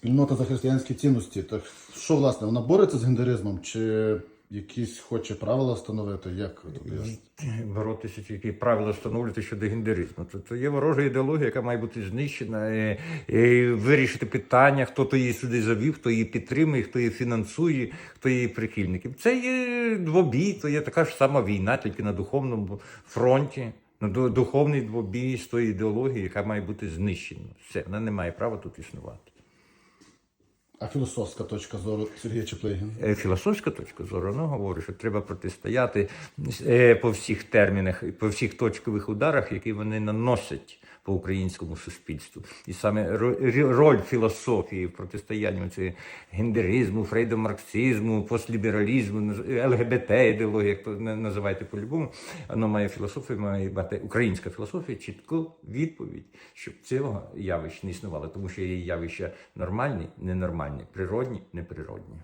Спільнота за християнські цінності. Так що, власне, вона бореться з гендеризмом, чи якісь хоче правила встановити? Як боротися, чи які правила встановлювати щодо гендеризму. Це, є ворожа ідеологія, яка має бути знищена, і, і вирішити питання, хто то її сюди завів, хто її підтримує, хто її фінансує, хто її прихильників. Це є двобій, то є така ж сама війна, тільки на духовному фронті. На ду- духовний двобій з тої ідеології, яка має бути знищена. Все, вона не має права тут існувати. А філософська точка зору Сергія Чеплигіна? Е, Філософська точка зору вона говорить, що треба протистояти е, по всіх термінах, по всіх точкових ударах, які вони наносять по українському суспільству. І саме роль філософії в протистоянні цього гендеризму, фрейдомарксизму, постлібералізму, ЛГБТ ідеологія, як то називайте по-любому, воно має філософія, має мати українська філософія чітку відповідь, щоб цього явища не існувало, тому що є явища нормальні, ненормальні, природні, неприродні.